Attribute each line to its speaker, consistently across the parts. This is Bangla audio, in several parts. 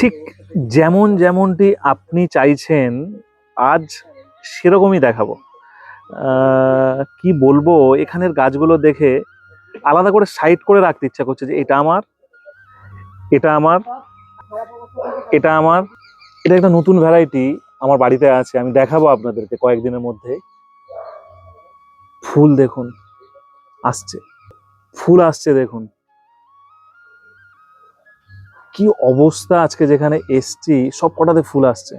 Speaker 1: ঠিক যেমন যেমনটি আপনি চাইছেন, আজ সেরকমই দেখাবো। কি বলব? এখানের গাছগুলো দেখে আলাদা করে সাইড করে রাখতে ইচ্ছা করছে যে এটা আমার এটা আমার এটা আমার। এটা একটা নতুন ভ্যারাইটি আমার বাড়িতে আছে, আমি দেখাবো আপনাদেরকে কয়েকদিনের মধ্যে। ফুল দেখুন, আসছে। ফুল আসছে দেখুন। কি অবস্থা আজকে যেখানে এসছি? সব কটাতে ফুল আসছে।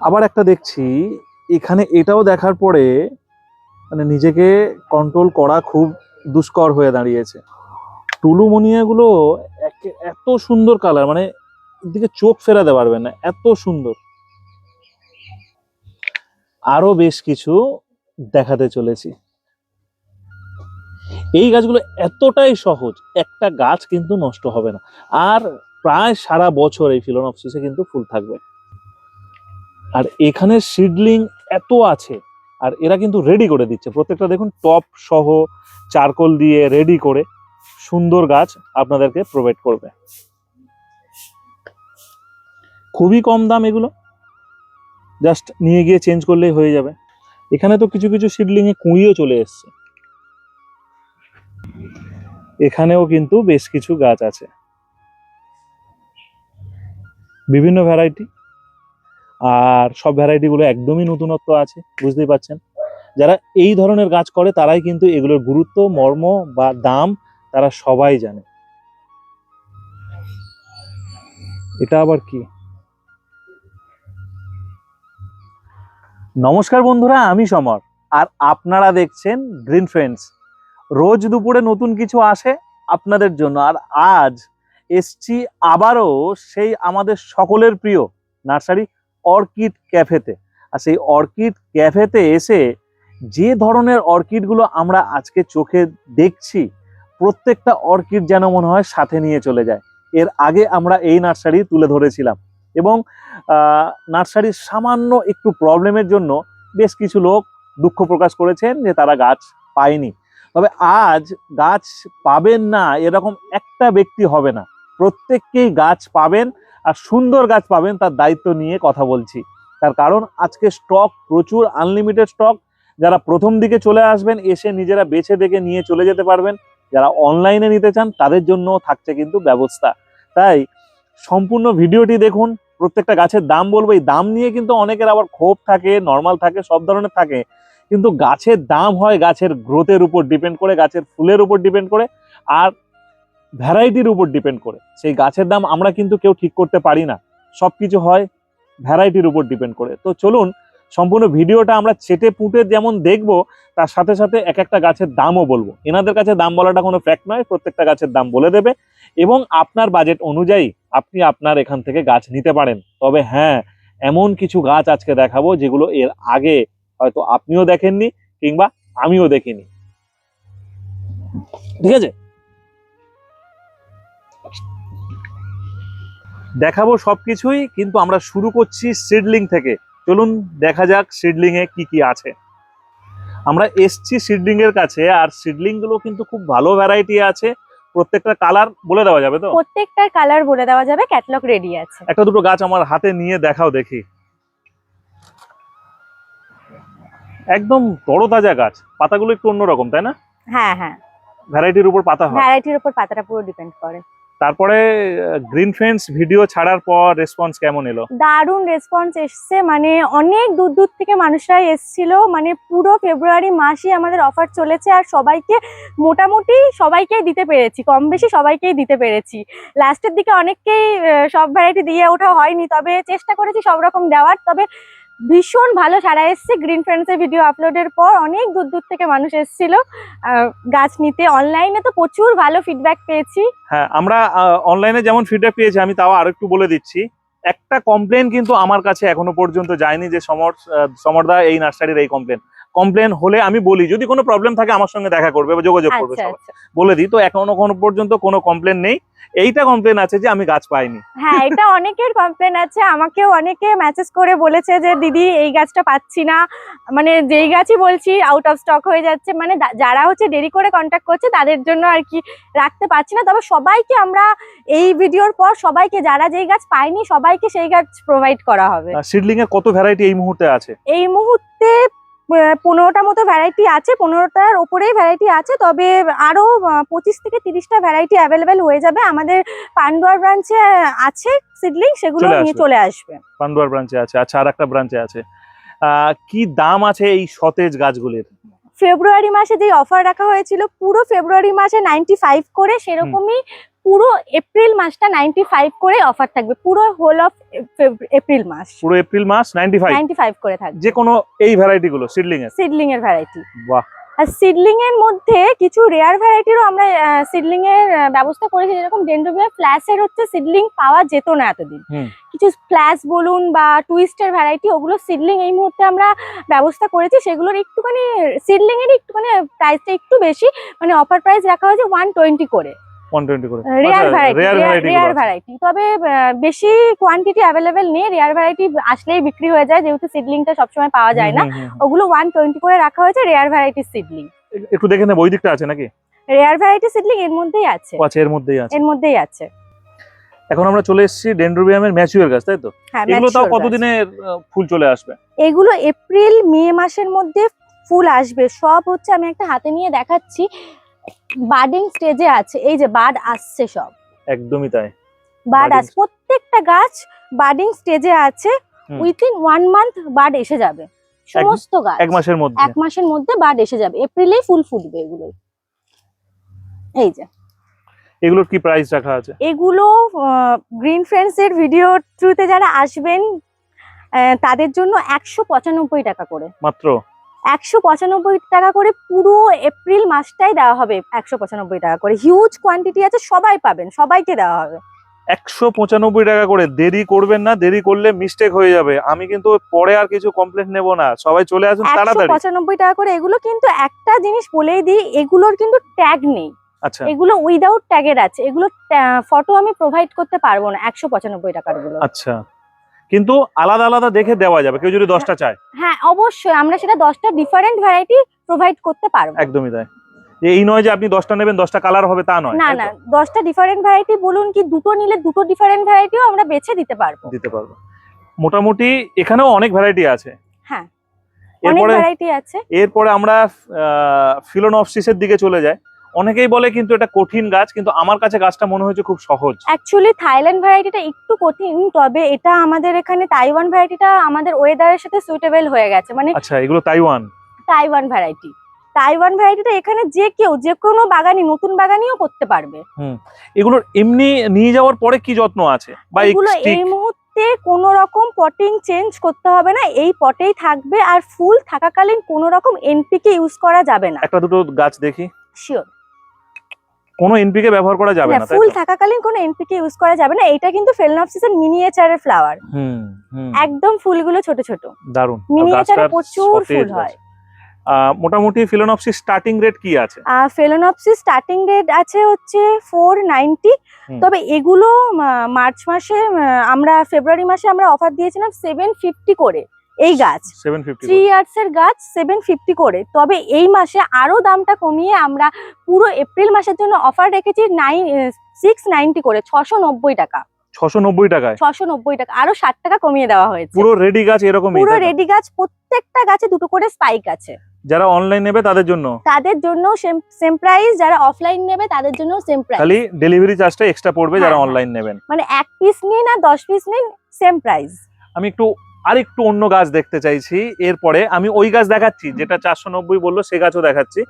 Speaker 1: আবার একটা দেখছি এখানে এটাও দেখার পরে মানে নিজেকে কন্ট্রোল করা খুব দুষ্কর হয়ে দাঁড়িয়েছে। টুলুমনিয়াগুলো একে- এত সুন্দর কালার মানে দিকে চোখ ফেরাতে পারবেন না এত সুন্দর। আরও বেশ কিছু দেখাতে চলেছি। এই গাছগুলো এতটাই সহজ, একটা গাছ কিন্তু নষ্ট হবে না। আর প্রায় সারা বছর এই ফিলোনপসিসে কিন্তু ফুল থাকবে। আর এখানে সিডলিং এত আছে, আর এরা কিন্তু রেডি করে দিচ্ছে। প্রত্যেকটা দেখুন, টপ সহ চারকোল দিয়ে রেডি করে সুন্দর গাছ আপনাদেরকে প্রোভাইড করবে। খুবই কম দাম এগুলো। জাস্ট নিয়ে গিয়ে চেঞ্জ করলেই হয়ে যাবে। এখানে তো কিছু কিছু সিডলিং এ কুঁড়িও চলে এসছে। এখানেও কিন্তু বেশ কিছু গাছ আছে। বিভিন্ন ভ্যারাইটি আর সব ভ্যারাইটি গুলো একদমই নতুনত্ব আছে, বুঝতেই পাচ্ছেন যারা এই ধরনের গাছ করে, তারাই কিন্তু এগুলোর গুরুত্ব, মর্ম বা দাম তারা সবাই জানে। এটা আবার কি? নমস্কার বন্ধুরা, আমি সমর। আর আপনারা দেখছেন গ্রিন ফ্রেন্ডস রোজ দুপুরে নতুন কিছু আসে আপনাদের জন্য। আর আজ এসছি আবারও সেই আমাদের সকলের প্রিয় নার্সারি অর্কিড ক্যাফেতে। আর সেই অর্কিড ক্যাফেতে এসে যে ধরনের অর্কিডগুলো আমরা আজকে চোখে দেখছি, প্রত্যেকটা অর্কিড যেন মনে হয় সাথে নিয়ে চলে যায়। এর আগে আমরা এই নার্সারি তুলে ধরেছিলাম এবং নার্সারির সামান্য একটু প্রবলেমের জন্য বেশ কিছু লোক দুঃখ প্রকাশ করেছেন যে তারা গাছ পায়নি। তবে আজ গাছ পাবেন না এরকম একটা ব্যক্তি হবে না। প্রত্যেককেই গাছ পাবেন আর সুন্দর গাছ পাবেন তার দায়িত্ব নিয়ে কথা বলছি। তার কারণ আজকে স্টক প্রচুর আনলিমিটেড স্টক যারা প্রথম দিকে চলে আসবেন, এসে নিজেরা বেছে দেখে নিয়ে চলে যেতে পারবেন। যারা অনলাইনে নিতে চান, তাদের জন্য থাকছে কিন্তু ব্যবস্থা। তাই সম্পূর্ণ ভিডিওটি দেখুন, প্রত্যেকটা গাছের দাম বলব। এই দাম নিয়ে কিন্তু অনেকের আবার ক্ষোভ থাকে নর্মাল থাকে, সব ধরনের থাকে। কিন্তু গাছের দাম হয় গাছের গ্রোথের উপর ডিপেন্ড করে, গাছের ফুলের উপর ডিপেন্ড করে, আর ভ্যারাইটির উপর ডিপেন্ড করে। সেই গাছের দাম আমরা কিন্তু কেউ ঠিক করতে পারি না। সব কিছু হয় ভ্যারাইটির উপর ডিপেন্ড করে। তো চলুন, সম্পূর্ণ ভিডিওটা আমরা চেটে পুটে যেমন দেখব, তার সাথে সাথে এক একটা গাছের দামও বলব। এনাদের কাছে দাম বলাটা কোনো ফ্যাক্ট নয়, প্রত্যেকটা গাছের দাম বলে দেবে। এবং আপনার বাজেট অনুযায়ী আপনি আপনার এখান থেকে গাছ নিতে পারেন। তবে হ্যাঁ এমন কিছু গাছ আজকে দেখাবো যেগুলো এর আগে হয়তো আপনিও দেখেননি কিংবা আমিও দেখিনি। ঠিক আছে? দেখাবো সবকিছুই কিন্তু আমরা শুরু করছি সিডলিং থেকে। চলুন দেখা যাক সিডলিং এ কি কি আছে। আমরা এসছি সিডলিং এর কাছে আর সিডলিংগুলো কিন্তু খুব ভালো ভ্যারাইটি আছে। প্রত্যেকটা কালার বলে দেওয়া যাবে তো?
Speaker 2: প্রত্যেকটার কালার বলে দেওয়া যাবে ক্যাটলগ রেডি আছে।
Speaker 1: একটা দুটো গাছ আমার হাতে নিয়ে দেখাও দেখি। একদম তরতাজা গাছ। পাতাগুলো একটু অন্যরকম তাই না?
Speaker 2: হ্যাঁ হ্যাঁ।
Speaker 1: ভ্যারাইটির উপর পাতা হয়।
Speaker 2: ভ্যারাইটির উপর পাতাটা পুরো ডিপেন্ড করে।
Speaker 1: তারপরে গ্রিন ফ্রেন্ডস ভিডিও ছাড়ার পর রেসপন্স কেমন এলো?
Speaker 2: দারুণ রেসপন্স এসছে। মানে অনেক দূর দূর থেকে মানুষরা এসছিল। মানে পুরো ফেব্রুয়ারি মাসই আমাদের অফার চলেছে আর সবাইকে মোটামুটি সবাইকেই দিতে পেরেছি। কম বেশি সবাইকেই দিতে পেরেছি। লাস্টের দিকে অনেককেই সব ভ্যারাইটি দিয়ে ওঠা হয়নি। তবে চেষ্টা করেছি সব রকম দেওয়ার। তবে ভীষণ ভালো সারা এসছে। গ্রিন ফ্রেন্ডসের ভিডিও আপলোডের পর অনেক দূর দূর থেকে মানুষ এসেছিল। গাছ নিতে। অনলাইনে তো প্রচুর ভালো ফিডব্যাক পেয়েছি।
Speaker 1: হ্যাঁ আমরা অনলাইনে যেমন ফিডব্যাক পেয়েছি, আমি তাও আরেকটু বলে দিচ্ছি। একটা কমপ্লেন কিন্তু আমার কাছে এখনও পর্যন্ত যায়নি যে সমর সমরদা এই নার্সারির এই কমপ্লেন কমপ্লেন হলে আমি বলি যদি কোনো প্রবলেম থাকে আমার সঙ্গে দেখা করবে বা যোগাযোগ করবে
Speaker 2: আচ্ছা
Speaker 1: সবাই।
Speaker 2: আচ্ছা।
Speaker 1: বলে দিই তো এখনও কোনো পর্যন্ত কোনো কমপ্লেন নেই। এইটা কমপ্লেন আছে যে আমি গাছ পাইনি।
Speaker 2: হ্যাঁ এটা অনেকের কমপ্লেন আছে। আমাকেও অনেকে মেসেজ করে বলেছে যে দিদি এই গাছটা পাচ্ছি না। মানে যেই গাছই বলছি আউট অফ স্টক হয়ে যাচ্ছে। মানে যারা হচ্ছে দেরি করে কন্ট্যাক্ট করছে তাদের জন্য আর কি রাখতে পারছি না। তবে সবাইকে আমরা এই ভিডিওর পর সবাইকে যারা যেই গাছ পায়নি সবাইকে সেই গাছ প্রোভাইড করা হবে।
Speaker 1: সিডলিং এর কত ভ্যারাইটি এই মুহূর্তে আছে?
Speaker 2: এই মুহূর্তে পনেরোটা মতো ভ্যারাইটি আছে পনেরোটার ওপরেই ভ্যারাইটি আছে তবে আরও পঁচিশ থেকে তিরিশটা ভ্যারাইটি অ্যাভেলেবেল হয়ে যাবে। আমাদের পান্ডুয়ার ব্রাঞ্চে আছে সিডলিং সেগুলো নিয়ে চলে আসবে।
Speaker 1: পান্ডুয়ার ব্রাঞ্চে আছে আচ্ছা আর একটা ব্রাঞ্চে আছে। কি দাম আছে এই সতেজ গাছগুলির?
Speaker 2: ফেব্রুয়ারি মাসে যে অফার রাখা হয়েছিল পুরো ফেব্রুয়ারি মাসে নাইনটি ফাইভ করে সেরকমই পুরো এপ্রিল মাসটা নাইনটি ফাইভ করে অফার থাকবে। পুরো হোল অফ এপ্রিল মাস।
Speaker 1: পুরো এপ্রিল মাস নাইনটি ফাইভ
Speaker 2: নাইনটি ফাইভ করে থাকবে।
Speaker 1: যে কোনো এই ভ্যারাইটি গুলো সিডলিং এর?
Speaker 2: সিডলিং এর ভ্যারাইটি
Speaker 1: বাহ।
Speaker 2: আর সিডলিং এর মধ্যে কিছু রেয়ার ভ্যারাইটিরও আমরা সিডলিং এর ব্যবস্থা করেছি। যেরকম ডেন্ড্রোবিয়া ফ্ল্যাশের হচ্ছে সিডলিং পাওয়া যেত না এতদিন। কিছু ফ্ল্যাশ বলুন বা টুইস্টের ভ্যারাইটি ওগুলো সিডলিং এই মুহূর্তে আমরা ব্যবস্থা করেছি। সেগুলোর একটুখানি সিডলিং এর একটুখানি প্রাইসটা একটু বেশি। মানে অফার প্রাইস রাখা হয়েছে ওয়ান টোয়েন্টি করে।
Speaker 1: করে।
Speaker 2: রেয়ার ভ্যারাইটি
Speaker 1: রেয়ার ভ্যারাইটি
Speaker 2: তবে বেশি কোয়ান্টিটি নেই। রেয়ার ভ্যারাইটি আসলেই বিক্রি হয়ে যায় যেহেতু সিডলিংটা সবসময় পাওয়া যায় না। ওগুলো ওয়ান টোয়েন্টি করে রাখা হয়েছে রেয়ার ভ্যারাইটি সিডলিং
Speaker 1: একটু দেখে নেব ওই দিকটা আছে নাকি?
Speaker 2: রেয়ার ভ্যারাইটি সিডলিং এর মধ্যেই আছে।
Speaker 1: আচ্ছা এর মধ্যেই আছে।
Speaker 2: এর মধ্যেই আছে।
Speaker 1: এখন আমরা চলে এসেছি ডেন্ড্রোবিয়ামের ম্যাচিউর গাছ তাই তো?
Speaker 2: হ্যাঁ
Speaker 1: এগুলো তাও কতদিনে ফুল চলে আসবে?
Speaker 2: এগুলো এপ্রিল মে মাসের মধ্যে ফুল আসবে। সব হচ্ছে আমি একটা হাতে নিয়ে দেখাচ্ছি। বার্ডিং স্টেজে আছে এই যে বার্ড আসছে সব।
Speaker 1: একদমই তাই।
Speaker 2: বার্ড
Speaker 1: Budding
Speaker 2: আস প্রত্যেকটা গাছ বার্ডিং স্টেজে আছে। উইথিন ওয়ান মান্থ বার্ড এসে যাবে। সমস্ত গাছ।
Speaker 1: এক মাসের মধ্যে।
Speaker 2: এক মাসের মধ্যে বার্ড এসে যাবে। এপ্রিলেই ফুল ফুটবে এগুলো এই যে।
Speaker 1: এগুলোর কি প্রাইস রাখা আছে?
Speaker 2: এগুলো গ্রিন ফ্রেন্ডস এর ভিডিও থ্রুতে যারা আসবেন তাদের জন্য একশো পঁচানব্বই টাকা করে।
Speaker 1: মাত্র?
Speaker 2: একশো পঁচানব্বই টাকা করে পুরো এপ্রিল মাসটাই দেওয়া হবে। একশো পঁচানব্বই টাকা করে। হিউজ কোয়ান্টিটি আছে সবাই পাবেন সবাইকে দেওয়া হবে।
Speaker 1: একশো পঁচানব্বই টাকা করে। দেরি করবেন না দেরি করলে মিস্টেক হয়ে যাবে। আমি কিন্তু পরে আর কিছু কমপ্লেন নেব না। সবাই চলে আসুন তাড়াতাড়ি।
Speaker 2: পঁচানব্বই টাকা করে এগুলো কিন্তু একটা জিনিস বলেই দিই এগুলোর কিন্তু ট্যাগ নেই।
Speaker 1: আচ্ছা।
Speaker 2: এগুলো উইদাউট ট্যাগের আছে। এগুলো ফটো আমি প্রোভাইড করতে পারব না একশো পঁচানব্বই টাকারগুলো।
Speaker 1: আচ্ছা। কিন্তু আলাদা আলাদা দেখে দেওয়া যাবে কেউ যদি দশটা চায়।
Speaker 2: হ্যাঁ অবশ্যই আমরা সেটা দশটা ডিফারেন্ট ভ্যারাইটি প্রোভাইড করতে পারব।
Speaker 1: একদমই তাই। এই নয় যে আপনি দশটা নেবেন দশটা কালার হবে তা নয়
Speaker 2: না না দশটা ডিফারেন্ট ভ্যারাইটি বলুন কি দুটো নিলে দুটো ডিফারেন্ট ভ্যারাইটিও আমরা বেছে দিতে পারব।
Speaker 1: দিতে পারব। মোটামুটি এখানেও অনেক ভ্যারাইটি আছে।
Speaker 2: হ্যাঁ অনেক
Speaker 1: এরপরে
Speaker 2: ভ্যারাইটি আছে।
Speaker 1: এরপরে আমরা ফিলোনফসিসের দিকে চলে যাই। অনেকেই বলে কিন্তু এটা কঠিন গাছ কিন্তু আমার কাছে গাছটা মনে হয়েছে খুব সহজ।
Speaker 2: অ্যাকচুয়ালি থাইল্যান্ড ভ্যারাইটিটা একটু কঠিন তবে এটা আমাদের এখানে তাইওয়ান ভ্যারাইটিটা আমাদের ওয়েদারের সাথে সুইটেবল হয়ে গেছে। মানে
Speaker 1: আচ্ছা এগুলো তাইওয়ান
Speaker 2: তাইওয়ান ভ্যারাইটি তাইওয়ান ভ্যারাইটিটা এখানে যে কেউ যে কোনো বাগানি নতুন বাগানিও করতে পারবে।
Speaker 1: এগুলোর এমনি নিয়ে যাওয়ার পরে কি যত্ন আছে? বা
Speaker 2: এগুলো এই মুহূর্তে কোনো রকম পটিং চেঞ্জ করতে হবে না এই পটেই থাকবে আর ফুল থাকাকালীন কোনো রকম এনপিকে ইউজ করা যাবে না।
Speaker 1: একটা দুটো গাছ দেখি।
Speaker 2: শিওর
Speaker 1: কোনো এনপিকে ব্যবহার করা যাবে না
Speaker 2: ফুল থাকাকালীন কোনো এনপিকে ইউজ করা যাবে না এটা কিন্তু ফেলনপসিসের মিনিয়েচারের ফ্লাওয়ার
Speaker 1: হুম হুম।
Speaker 2: একদম ফুলগুলো ছোট ছোট।
Speaker 1: আর
Speaker 2: মিনিয়েচারে প্রচুর ফুল হয়।
Speaker 1: মোটামুটি ফিলোনপসিস স্টার্টিং রেট কি আছে?
Speaker 2: ফেলোনপসিস স্টার্টিং রেট আছে হচ্ছে ফোর নাইনটি। তবে এগুলো মার্চ মাসে আমরা ফেব্রুয়ারি মাসে আমরা অফার দিয়েছিলাম সেভেন ফিফটি করে। এই গাছ থ্রি ইয়ার্স এর গাছ সেভেন ফিফটি করে। তবে এই মাসে আরও দামটা কমিয়ে আমরা পুরো এপ্রিল মাসের জন্য অফার রেখেছি নাইন সিক্স নাইনটি করে ছশো নব্বই টাকা।
Speaker 1: ছশো নব্বই টাকায়?
Speaker 2: ছশো নব্বই টাকা আরও ষাট টাকা কমিয়ে দেওয়া হয়েছে।
Speaker 1: পুরো রেডি গাছ এরকমই
Speaker 2: পুরো রেডি গাছ প্রত্যেকটা গাছে দুটো করে স্পাইক আছে।
Speaker 1: যারা অনলাইন নেবে তাদের জন্য?
Speaker 2: তাদের জন্য সেম প্রাইস যারা অফলাইন নেবে তাদের জন্য সেম প্রাইস
Speaker 1: খালি ডেলিভারি চার্জটা এক্সট্রা পড়বে যারা
Speaker 2: হ্যাঁ, হ্যাঁ।
Speaker 1: অনলাইন নেবেন।
Speaker 2: মানে এক পিস নিন আর দশ পিস নিন সেম প্রাইস
Speaker 1: আমি একটু আরেকটু অন্য গাছ দেখতে চাইছি। এরপরে আমি ওই গাছ দেখাচ্ছি যেটা চারশো নব্বই বলল সে গাছও দেখাচ্ছি।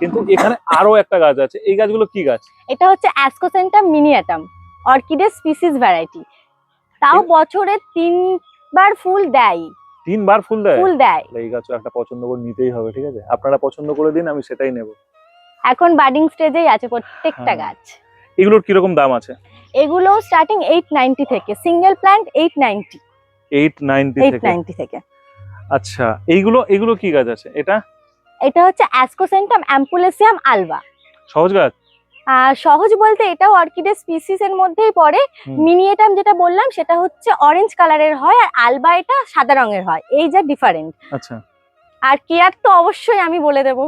Speaker 1: কিন্তু এখানে আরও একটা গাছ আছে। এই গাছগুলো কি গাছ?
Speaker 2: এটা হচ্ছে অ্যাসকোসেন্টা মিনিয়াটাম অর্কিডের স্পিসিস ভ্যারাইটি তাও বছরে তিনবার ফুল দেয়।
Speaker 1: তিনবার ফুল দেয়?
Speaker 2: ফুল দেয়।
Speaker 1: এই গাছও একটা পছন্দ করে নিতেই হবে ঠিক আছে? আপনারা পছন্দ করে দিন আমি সেটাই নেব।
Speaker 2: এখন বার্ডিং স্টেজেই আছে প্রত্যেকটা
Speaker 1: হ্যাঁ।
Speaker 2: গাছ।
Speaker 1: এগুলোর কীরকম দাম আছে?
Speaker 2: এগুলো স্টার্টিং এইট নাইনটি থেকে single plant eight ninety
Speaker 1: eight ninety
Speaker 2: eight
Speaker 1: থেকে।
Speaker 2: নাইনটি থেকে।
Speaker 1: আচ্ছা এইগুলো এগুলো কি গাছ আছে? এটা?
Speaker 2: এটা হচ্ছে অ্যাসকোসেন্টাম অ্যাম্পুলেসিয়াম আলবা
Speaker 1: সহজ গাছ?
Speaker 2: সহজ বলতে এটাও অর্কিডের স্পিসিস এর মধ্যেই পড়ে। মিনিয়েটাম যেটা বললাম সেটা হচ্ছে অরেঞ্জ কালারের হয় আর আলবা এটা সাদা রঙের হয়। এই যা ডিফারেন্ট
Speaker 1: আচ্ছা।
Speaker 2: আর কেয়ার তো অবশ্যই আমি বলে দেবো।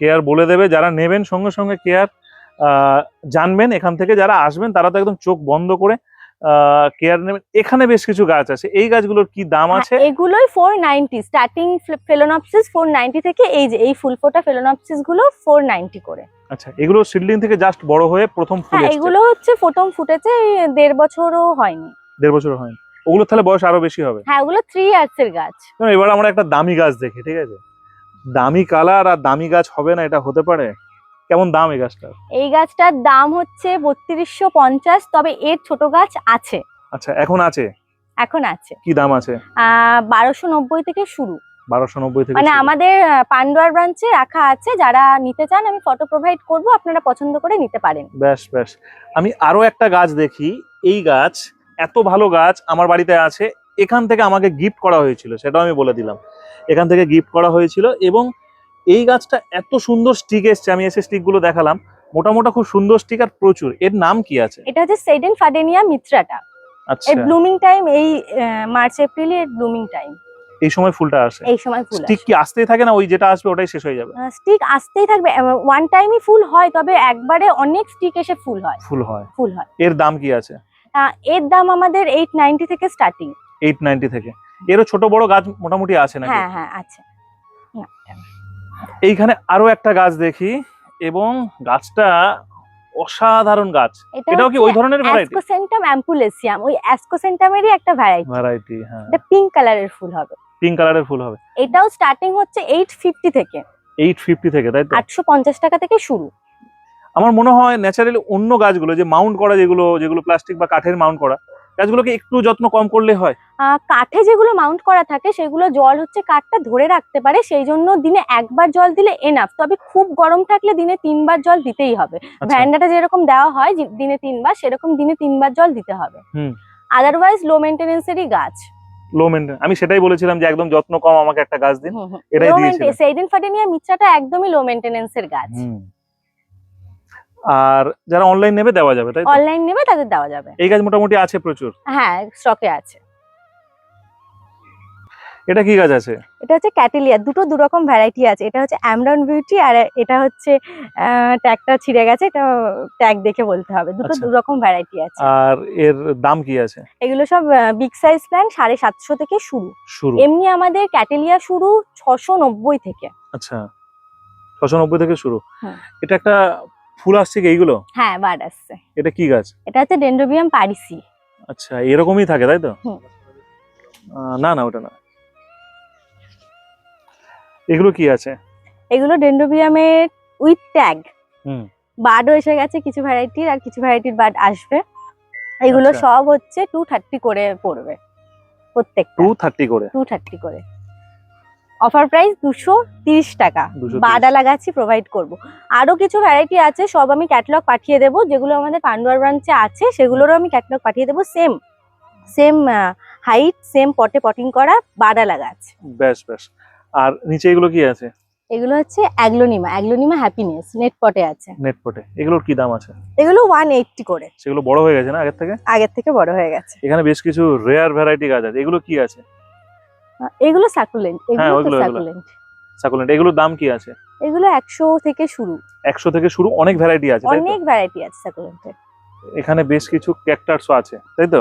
Speaker 1: কেয়ার বলে দেবে যারা নেবেন সঙ্গে সঙ্গে কেয়ার জানবেন এখান থেকে যারা আসবেন তারা তো একদম চোখ বন্ধ করে কেয়ার নেবেন এখানে বেশ কিছু গাছ আছে। এই গাছগুলোর কি দাম আছে?
Speaker 2: হ্যাঁ, এগুলোই four ninety starting phalaenopsis four ninety থেকে এই যে এই ফুল ফোটা ফেলোনপসিসগুলো ফোর নাইনটি করে।
Speaker 1: আচ্ছা এগুলো সিডলিং থেকে জাস্ট বড় হয়ে প্রথম ফুল
Speaker 2: হ্যাঁ এগুলো হচ্ছে প্রথম ফুটেছে দেড় বছরও হয়নি।
Speaker 1: দেড় বছর হয়নি। ওগুলো তাহলে বয়স আরও বেশি হবে।
Speaker 2: হ্যাঁ ওগুলো থ্রি ইয়ার্স এর গাছ।
Speaker 1: এবার আমরা একটা দামি গাছ দেখি ঠিক আছে? দামি কালার আর দামি গাছ হবে না এটা হতে পারে? কেমন দাম এই গাছটার
Speaker 2: এই গাছটার দাম হচ্ছে বত্রিশশো পঞ্চাশ তবে এর ছোট গাছ আছে।
Speaker 1: আচ্ছা এখন আছে?
Speaker 2: এখন আছে।
Speaker 1: কি দাম আছে?
Speaker 2: বারোশো নব্বই থেকে শুরু।
Speaker 1: বারোশো নব্বই থেকে
Speaker 2: মানে আমাদের পান্ডুয়ার ব্রাঞ্চে রাখা আছে যারা নিতে চান আমি ফটো প্রোভাইড করব আপনারা পছন্দ করে নিতে পারেন।
Speaker 1: বেশ বেশ আমি আরও একটা গাছ দেখি। এই গাছ এত ভালো গাছ আমার বাড়িতে আছে। এখান থেকে আমাকে গিফট করা হয়েছিল সেটাও আমি বলে দিলাম। এখান থেকে গিফট করা হয়েছিল এবং এই গাছটা এত সুন্দর স্টিক এসছে আমি এসে স্টিকগুলো দেখালাম। মোটামোটা খুব সুন্দর স্টিক আর প্রচুর। এর নাম কি আছে?
Speaker 2: এটা হচ্ছে সেডেন ফাডেনিয়া মিত্রাটা
Speaker 1: আচ্ছা।
Speaker 2: এর ব্লুমিং টাইম এই মার্চ এপ্রিলে এর ব্লুমিং টাইম
Speaker 1: এই সময় ফুলটা আসে?
Speaker 2: এই সময় ফুল
Speaker 1: স্টিক কি আসতেই থাকে না ওই যেটা আসবে ওটাই শেষ হয়ে যাবে?
Speaker 2: স্টিক আসতেই থাকবে। ওয়ান টাইমই ফুল হয় তবে একবারে অনেক স্টিক এসে ফুল হয়।
Speaker 1: ফুল হয়।
Speaker 2: ফুল হয়।
Speaker 1: এর দাম কি আছে?
Speaker 2: এর দাম আমাদের এইট নাইনটি থেকে স্টার্টিং
Speaker 1: এইট নাইনটি থেকে। এরও ছোট বড় গাছ মোটামুটি আছে নাকি?
Speaker 2: হ্যাঁ হ্যাঁ আছে।
Speaker 1: এইখানে আরও একটা গাছ দেখি এবং গাছটা অসাধারণ গাছ। এটাও কি ওই ধরনের ভ্যারাইটি
Speaker 2: অ্যাসকোসেন্টাম অ্যাম্পুলেসিয়াম ওই অ্যাসকোসেন্টামেরই একটা ভ্যারাইটি
Speaker 1: ভ্যারাইটি হ্যাঁ।
Speaker 2: এটা পিঙ্ক কালারের ফুল হবে।
Speaker 1: পিঙ্ক কালারের ফুল হবে।
Speaker 2: এটাও স্টার্টিং হচ্ছে এইট ফিফটি থেকে।
Speaker 1: এইট ফিফটি থেকে তাই তো?
Speaker 2: আটশো পঞ্চাশ টাকা থেকে শুরু।
Speaker 1: আমার মনে হয় ন্যাচারালি অন্য গাছগুলো যে মাউন্ট করা যেগুলো যেগুলো প্লাস্টিক বা কাঠের মাউন্ট করা গাছগুলোকে একটু যত্ন কম করলে হয়?
Speaker 2: কাঠে যেগুলো মাউন্ট করা থাকে সেগুলো জল হচ্ছে কাঠটা ধরে রাখতে পারে সেই জন্য দিনে একবার জল দিলে এনাফ তবে খুব গরম থাকলে দিনে তিনবার জল দিতেই হবে।
Speaker 1: আচ্ছা।
Speaker 2: ভ্যান্ডাটা যেরকম দেওয়া হয় দিনে তিনবার সেরকম দিনে তিনবার জল দিতে হবে।
Speaker 1: হুম।
Speaker 2: আদারওয়াইজ লো মেনটেনেন্সেরই গাছ।
Speaker 1: লো আমি সেটাই বলেছিলাম যে একদম যত্ন কম আমাকে একটা গাছ দিন। এটাই
Speaker 2: লো
Speaker 1: দিয়েছিলেন।
Speaker 2: সেইডেন ফাটেনিয়া মিত্রাটা একদমই লো মেনটেনেন্সের গাছ।
Speaker 1: আর যারা অনলাইন নেবে দেওয়া যাবে তাই
Speaker 2: অনলাইন নেবে তাদের দেওয়া যাবে।
Speaker 1: এই গাছ মোটামুটি আছে প্রচুর?
Speaker 2: হ্যাঁ স্টকে আছে।
Speaker 1: এটা কি গাছ আছে?
Speaker 2: এটা হচ্ছে ক্যাটেলিয়া দুটো দু রকম ভ্যারাইটি আছে। এটা হচ্ছে অ্যামরন বিউটি আর এটা হচ্ছে ট্যাগটা ছিঁড়ে গেছে এটা ট্যাগ দেখে বলতে হবে। দুটো। দু রকম ভ্যারাইটি আছে।
Speaker 1: আর এর দাম কি আছে?
Speaker 2: এগুলো সব বিগ সাইজ প্ল্যান্ট সাড়ে সাতশো থেকে শুরু।
Speaker 1: শুরু।
Speaker 2: এমনি আমাদের ক্যাটেলিয়া শুরু ছশো নব্বই থেকে।
Speaker 1: আচ্ছা। ছশো নব্বই থেকে শুরু। এটা একটা ফুল আসছে কি এইগুলো?
Speaker 2: হ্যাঁ বার্ড আসছে।
Speaker 1: এটা কি গাছ?
Speaker 2: এটা হচ্ছে ডেন্ড্রোবিয়াম পারিসি
Speaker 1: আচ্ছা এরকমই থাকে তাই তো? না না ওটা না। এগুলো কি আছে?
Speaker 2: এগুলো ডেন্ড্রোবিয়ামের উইথ ট্যাগ
Speaker 1: হুম।
Speaker 2: বার্ডও এসে গেছে কিছু ভ্যারাইটির আর কিছু ভ্যারাইটির বার্ড আসবে। এগুলো
Speaker 1: আচ্ছা।
Speaker 2: সব হচ্ছে টু থার্টি করে পড়বে প্রত্যেকটা।
Speaker 1: টু থার্টি করে?
Speaker 2: টু থার্টি করে। অফার প্রাইস দুশো তিরিশ টাকা।
Speaker 1: 230
Speaker 2: বাদালা গাছই প্রোভাইড করব। আরও কিছু ভ্যারাইটি আছে সব আমি ক্যাটলগ পাঠিয়ে দেবো। যেগুলো আমাদের পান্ডুয়ার ব্রাঞ্চে আছে সেগুলোরও আমি ক্যাটলগ পাঠিয়ে দেবো। সেম সেম হাইট সেম পটে পটিং করা বাদালা গাছ
Speaker 1: বেশ বেশ আর নিচে এগুলো কি আছে?
Speaker 2: এগুলো হচ্ছে অ্যাগ্লোনিমা অ্যাগ্লোনিমা হ্যাপিনেস নেট পটে আছে।
Speaker 1: নেট পটে এগুলোর কি দাম আছে?
Speaker 2: এগুলো ওয়ান এইটটি করে।
Speaker 1: সেগুলো বড় হয়ে গেছে না আগের থেকে?
Speaker 2: আগের থেকে বড় হয়ে গেছে।
Speaker 1: এখানে বেশ কিছু রেয়ার ভ্যারাইটি গাছ আছে। এগুলো কি আছে?
Speaker 2: এগুলো সাকুলেন্ট
Speaker 1: হ্যাঁ,
Speaker 2: এগুলো তো। সাকুলেন্ট
Speaker 1: সাকুলেন্ট এগুলোর দাম কি আছে?
Speaker 2: এগুলো একশো থেকে শুরু।
Speaker 1: একশো থেকে শুরু অনেক ভ্যারাইটি আছে
Speaker 2: অনেক ভ্যারাইটি আছে সাকুলেন্টের
Speaker 1: এখানে বেশ কিছু ক্যাক্টার্সও আছে তাই তো?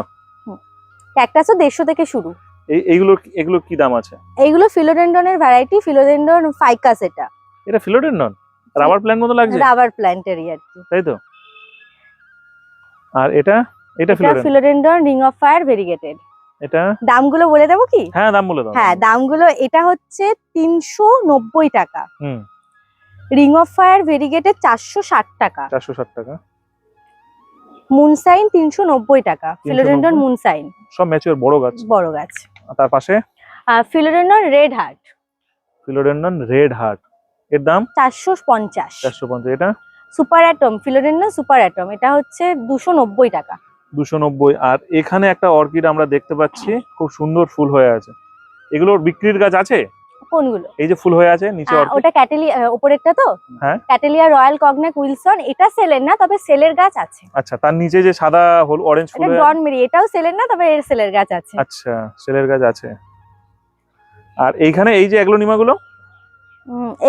Speaker 2: ক্যাকটাসও দেড়শো থেকে শুরু।
Speaker 1: এই এইগুলোর এগুলো কি দাম আছে?
Speaker 2: এইগুলো ফিলোডেন্ডনের ভ্যারাইটি ফিলোডেন্ডন ফাইকাস এটা।
Speaker 1: এটা ফিলোডেন্ডন রাবার প্ল্যান্ট মতো লাগছে?
Speaker 2: রাবার প্ল্যান্টেরই আর কি।
Speaker 1: তাই তো? আর এটা? এটা philodendron
Speaker 2: ring of fire variegated
Speaker 1: এটা?
Speaker 2: দামগুলো বলে দেবো কি?
Speaker 1: হ্যাঁ দাম বলে দাও।
Speaker 2: হ্যাঁ দামগুলো এটা হচ্ছে তিনশো নব্বই টাকা।
Speaker 1: হুম।
Speaker 2: রিং অফ ফায়ার চারশো ষাট টাকা।
Speaker 1: চারশো ষাট টাকা।
Speaker 2: মুনসাইন তিনশো নব্বই টাকা। ফিলোডেন্ডন মুনসাইন
Speaker 1: সব ম্যাচিওর বড় গাছ?
Speaker 2: বড় গাছ।
Speaker 1: তার পাশে?
Speaker 2: Philodendron red heart
Speaker 1: philodendron red heart এর দাম?
Speaker 2: চারশো পঞ্চাশ।
Speaker 1: চারশো পঞ্চাশ। এটা?
Speaker 2: Super atom philodendron super atom এটা হচ্ছে দুশো নব্বই টাকা।
Speaker 1: দুশো নব্বই। আর এখানে একটা অর্কিড আমরা দেখতে পাচ্ছি খুব সুন্দর ফুল হয়ে আছে। এগুলোর বিক্রির গাছ আছে?
Speaker 2: কোনগুলো?
Speaker 1: এই যে ফুল হয়ে আছে নিচে
Speaker 2: ওটা ক্যাটেলিয়া উপরেরটা তো?
Speaker 1: হ্যাঁ।
Speaker 2: ক্যাটেলিয়া রয়্যাল কগনেক উইলসন এটা সেলের না তবে সেলের গাছ আছে।
Speaker 1: আচ্ছা তার নিচে যে সাদা হল অরেঞ্জ ফুল
Speaker 2: ডন মেরি এটাও সেলের না তবে এর সেলের গাছ আছে।
Speaker 1: আচ্ছা সেলের গাছ আছে। আর এইখানে এই যে এগ্লোনিমা গুলো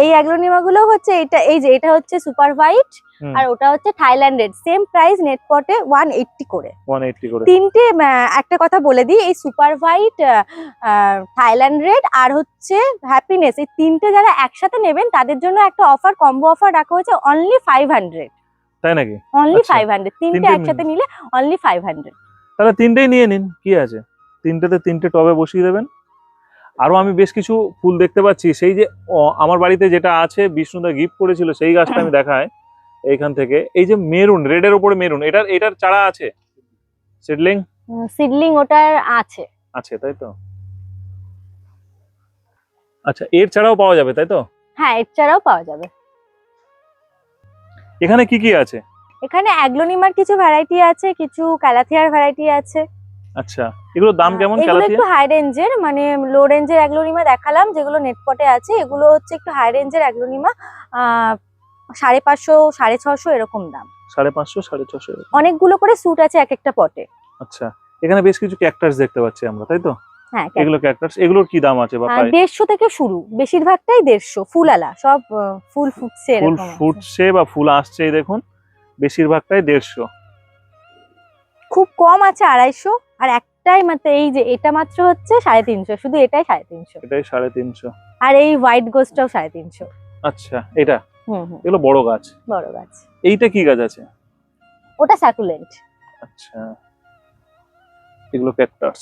Speaker 2: এই অ্যাগ্লোনিমা গুলো হচ্ছে এটা এই যে এটা হচ্ছে সুপার হোয়াইট আর ওটা হচ্ছে থাইল্যান্ডের সেম প্রাইস এইটটি করে।
Speaker 1: ওয়ান এইটটি করে।
Speaker 2: তিনটে একটা কথা বলে দিই এই সুপার হোয়াইট থাইল্যান্ড রেড আর হচ্ছে হ্যাপিনেস এই তিনটে যারা একসাথে নেবেন তাদের জন্য একটা অফার কম্বো অফার রাখা হয়েছে অনলি ফাইভ হান্ড্রেড
Speaker 1: তাই নাকি?
Speaker 2: অনলি ফাইভ হান্ড্রেড তিনটে
Speaker 1: তিনটে
Speaker 2: একসাথে নিলে অনলি ফাইভ হান্ড্রেড
Speaker 1: তাহলে তিনটেই নিয়ে নিন কি আছে? তিনটেতে তিনটে টবে বসিয়ে দেবেন। আরও আমি বেশ কিছু ফুল দেখতে পাচ্ছি। সেই যে আমার বাড়িতে যেটা আছে বিষ্ণুদা গিফট করেছিল সেই গাছটা আমি দেখাই এইখান থেকে। এই যে মেরুন রেডের উপরে মেরুন এটার এটার চারা আছে? সিডলিং
Speaker 2: সিডলিং ওটার আছে।
Speaker 1: আছে তাই তো? আচ্ছা এর ছাড়াও পাওয়া যাবে তাই তো?
Speaker 2: হ্যাঁ এর ছাড়াও পাওয়া যাবে।
Speaker 1: এখানে কি কি আছে?
Speaker 2: এখানে অ্যাগ্লোনিমার কিছু ভ্যারাইটি আছে কিছু ক্যালাথিয়ার ভ্যারাইটি আছে।
Speaker 1: আচ্ছা এগুলোর দাম কেমন
Speaker 2: এগুলো একটু হাই রেঞ্জের মানে লো রেঞ্জের অ্যাগ্লোনিমা দেখালাম যেগুলো নেটপটে আছে এগুলো হচ্ছে একটু হাই রেঞ্জের অ্যাগ্লোনিমা সাড়ে পাঁচশো সাড়ে ছশো এরকম দাম।
Speaker 1: সাড়ে পাঁচশো সাড়ে ছশো
Speaker 2: অনেকগুলো করে স্যুট আছে এক একটা পটে
Speaker 1: আচ্ছা এখানে বেশ কিছু ক্যাকটাস দেখতে পাচ্ছি আমরা তাই তো?
Speaker 2: হ্যাঁ
Speaker 1: এগুলো ক্যাকটাস এগুলোর কি দাম আছে বা
Speaker 2: আহ,
Speaker 1: প্রায়
Speaker 2: দেড়শো থেকে শুরু বেশিরভাগটাই দেড়শো ফুল আলা সব ফুল ফুটছে
Speaker 1: ফুল। ফুটছে বা ফুল আসছে দেখুন বেশিরভাগটাই দেড়শো।
Speaker 2: খুব কম আছে আড়াইশো আর একটাই মাত্র এই যে এটা মাত্র হচ্ছে সাড়ে তিনশো শুধু এটাই সাড়ে তিনশো।
Speaker 1: এটাই সাড়ে তিনশো।
Speaker 2: আর এই হোয়াইট গোস্টটাও সাড়ে তিনশো।
Speaker 1: আচ্ছা এটা?
Speaker 2: হুম হুম।
Speaker 1: এগুলো বড় গাছ?
Speaker 2: বড় গাছ।
Speaker 1: এইটা কি গাছ আছে?
Speaker 2: ওটা স্যাকুলেন্ট
Speaker 1: আচ্ছা। এগুলো ক্যাকটাস।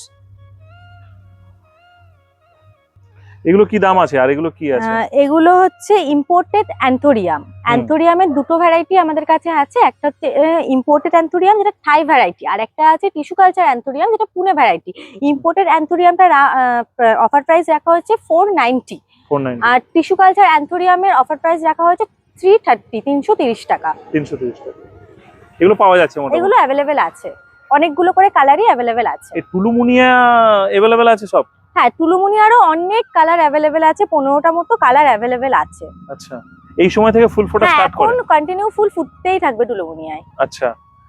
Speaker 1: এগুলো কি দাম আছে? আর এগুলো কি আছে?
Speaker 2: এগুলো হচ্ছে ইম্পোর্টেড অ্যান্থোরিয়াম অ্যান্থোরিয়ামের দুটো ভ্যারাইটি আমাদের কাছে আছে। একটা হচ্ছে ইম্পোর্টেড অ্যান্থোরিয়াম যেটা থাই ভ্যারাইটি আর একটা আছে টিস্যু কালচার অ্যান্থোরিয়াম যেটা পুনে ভ্যারাইটি ইম্পোর্টেড অ্যান্থোরিয়ামটা অফার প্রাইস রাখা হচ্ছে ফোর নাইনটি আর টিস্যু কালচার অ্যান্থোরিয়ামের অফার প্রাইস রাখা হয়েছে থ্রি থার্টি তিনশো তিরিশ টাকা।
Speaker 1: তিনশো তিরিশ টাকা। এগুলো পাওয়া যাচ্ছে
Speaker 2: এগুলো অ্যাভেলেবেল আছে। অনেকগুলো করে কালারই অ্যাভেলেবেল আছে।
Speaker 1: টুলুমুনিয়া এভেলেবেল আছে সব?
Speaker 2: হ্যাঁ টুলুমুনিয়ারও অনেক কালার অ্যাভেলেবেল আছে পনেরোটা মতো কালার অ্যাভেলেবেল আছে।
Speaker 1: আচ্ছা এই সময় থেকে ফুল ফোটা স্টার্ট করে?
Speaker 2: এখন কন্টিনিউ ফুল ফুটতেই থাকবে টুলুমুনিয়ায়
Speaker 1: আচ্ছা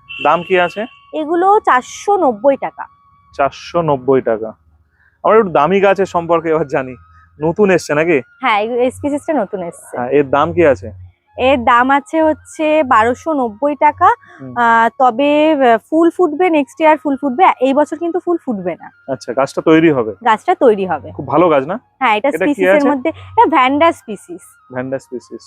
Speaker 1: দাম কি আছে?
Speaker 2: এগুলো চারশো নব্বই টাকা।
Speaker 1: চারশো নব্বই টাকা। আমরা একটু দামি গাছের সম্পর্কে এবার জানি। নতুন এসছে নাকি?
Speaker 2: হ্যাঁ এই স্পিসিসটা নতুন এসছে।
Speaker 1: হ্যাঁ এর দাম কি আছে?
Speaker 2: এর দাম আছে হচ্ছে বারোশো নব্বই টাকা। তবে ফুল ফুটবে নেক্সট ইয়ার ফুল ফুটবে এই বছর কিন্তু ফুল ফুটবে না।
Speaker 1: আচ্ছা গাছটা তৈরি হবে?
Speaker 2: গাছটা তৈরি হবে।
Speaker 1: খুব ভালো গাছ না?
Speaker 2: হ্যাঁ এটা স্পিসিসের
Speaker 1: আছে?
Speaker 2: মধ্যে এটা ভ্যান্ডা স্পিসিস
Speaker 1: ভ্যান্ডা স্পিসিস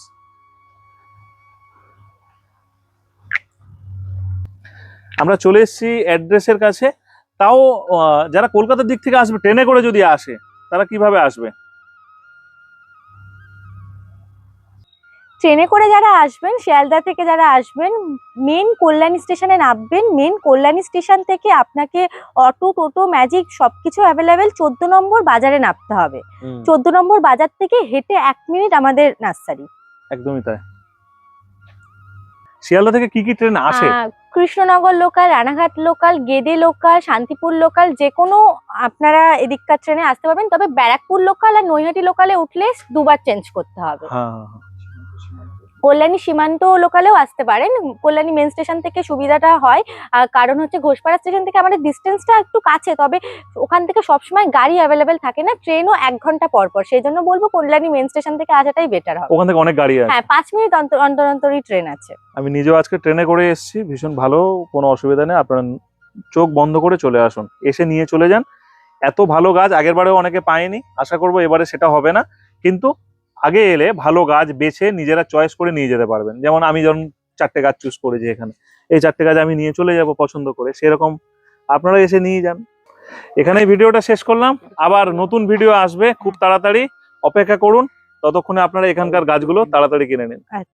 Speaker 1: আমরা চলে এসেছি অ্যাড্রেসের কাছে। তাও যারা কলকাতার দিক থেকে আসবে ট্রেনে করে যদি আসে তারা কীভাবে আসবে?
Speaker 2: ট্রেনে করে যারা আসবেন শিয়ালদা থেকে যারা আসবেন মেন কল্যাণী স্টেশনে নামবেন মেন কল্যাণী স্টেশন থেকে আপনাকে অটো টোটো ম্যাজিক সবকিছু অ্যাভেলেবেল চোদ্দ নম্বর বাজারে নামতে হবে। চোদ্দ নম্বর বাজার থেকে হেঁটে এক মিনিট আমাদের নার্সারি।
Speaker 1: একদমই তাই। শিয়ালদা থেকে কি কি ট্রেন আসে?
Speaker 2: Krishnanagar local Ranaghat local Gede local Shantipur local যে কোনো আপনারা এদিককার ট্রেনে আসতে পারবেন। তবে ব্যারাকপুর লোকাল আর নৈহাটি লোকালে উঠলে দুবার চেঞ্জ করতে হবে।
Speaker 1: হ্যাঁ হ্যাঁ, হ্যাঁ।
Speaker 2: কল্যাণী সীমান্ত লোকালেও আসতে পারেন। কল্যাণী মেন স্টেশন থেকে সুবিধাটা হয়। আহ, কারণ হচ্ছে ঘোষপাড়া স্টেশন থেকে আমাদের ডিস্টেন্সটা একটু কাছে তবে ওখান থেকে সবসময় গাড়ি অ্যাভেলেবেল থাকে না ট্রেনও এক ঘণ্টা পর পর। সেই জন্য বলব কল্যাণী মেন স্টেশন থেকে আসাটাই বেটার হবে।
Speaker 1: ওখান থেকে অনেক গাড়ি আছে।
Speaker 2: হ্যাঁ পাঁচ মিনিট অন্তর অন্তর অন্তরই ট্রেন আছে।
Speaker 1: আমি নিজেও আজকে ট্রেনে করে এসেছি ভীষণ ভালো কোনো অসুবিধা নেই। আপনারা চোখ বন্ধ করে চলে আসুন। এসে নিয়ে চলে যান। এত ভালো গাছ আগের বারেও অনেকে পায়নি। আশা করব এবারে সেটা হবে না। কিন্তু আগে এলে ভালো গাছ বেছে নিজেরা চয়েস করে নিয়ে যেতে পারবেন। যেমন আমি যেমন চারটে গাছ চুজ করেছি এখানে। এই চারটে গাছ আমি নিয়ে চলে যাব পছন্দ করে, সেরকম আপনারা এসে নিয়ে যান। এখানে ভিডিওটা শেষ করলাম। আবার নতুন ভিডিও আসবে, খুব তাড়াতাড়ি। অপেক্ষা করুন, ততক্ষণে আপনারা এখানকার গাছগুলো তাড়াতাড়ি কিনে নিন।